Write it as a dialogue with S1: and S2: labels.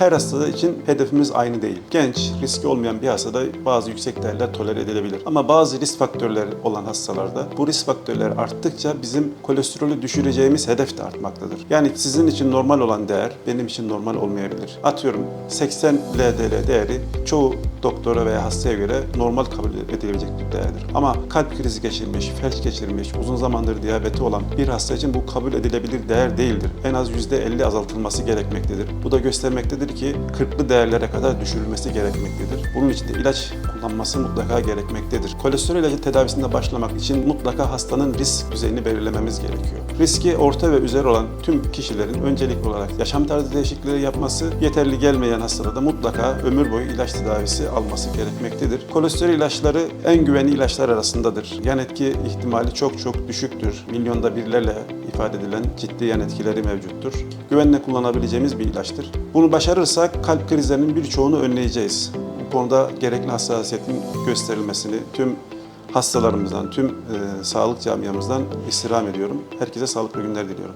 S1: her hastada için hedefimiz aynı değil. Genç, riski olmayan bir hastada bazı yüksek değerler tolere edilebilir. Ama bazı risk faktörleri olan hastalarda bu risk faktörleri arttıkça bizim kolesterolü düşüreceğimiz hedef de artmaktadır. Yani sizin için normal olan değer benim için normal olmayabilir. Atıyorum 80 LDL değeri çoğu doktora veya hastaya göre normal kabul edilebilecek bir değerdir. Ama kalp krizi geçirmiş, felç geçirmiş, uzun zamandır diyabeti olan bir hasta için bu kabul edilebilir değer değildir. En az %50 azaltılması gerekmektedir. Bu da göstermektedir ki 40'lı değerlere kadar düşürülmesi gerekmektedir. Bunun için de ilaç kullanması mutlaka gerekmektedir. Kolesterol ilacı tedavisinde başlamak için mutlaka hastanın risk düzeyini belirlememiz gerekiyor. Riski orta ve üzeri olan tüm kişilerin öncelikli olarak yaşam tarzı değişiklikleri yapması, yeterli gelmeyen hastada da mutlaka ömür boyu ilaç tedavisi alması gerekmektedir. Kolesterol ilaçları en güvenli ilaçlar arasındadır. Yan etki ihtimali çok çok düşüktür. Milyonda birlerle ifade edilen ciddi yan etkileri mevcuttur. Güvenle kullanabileceğimiz bir ilaçtır. Bunu başarırsak kalp krizlerinin birçoğunu önleyeceğiz. Bu konuda gerekli hassasiyetin gösterilmesini tüm hastalarımızdan, tüm e, sağlık camiamızdan istirham ediyorum. Herkese sağlıklı günler diliyorum.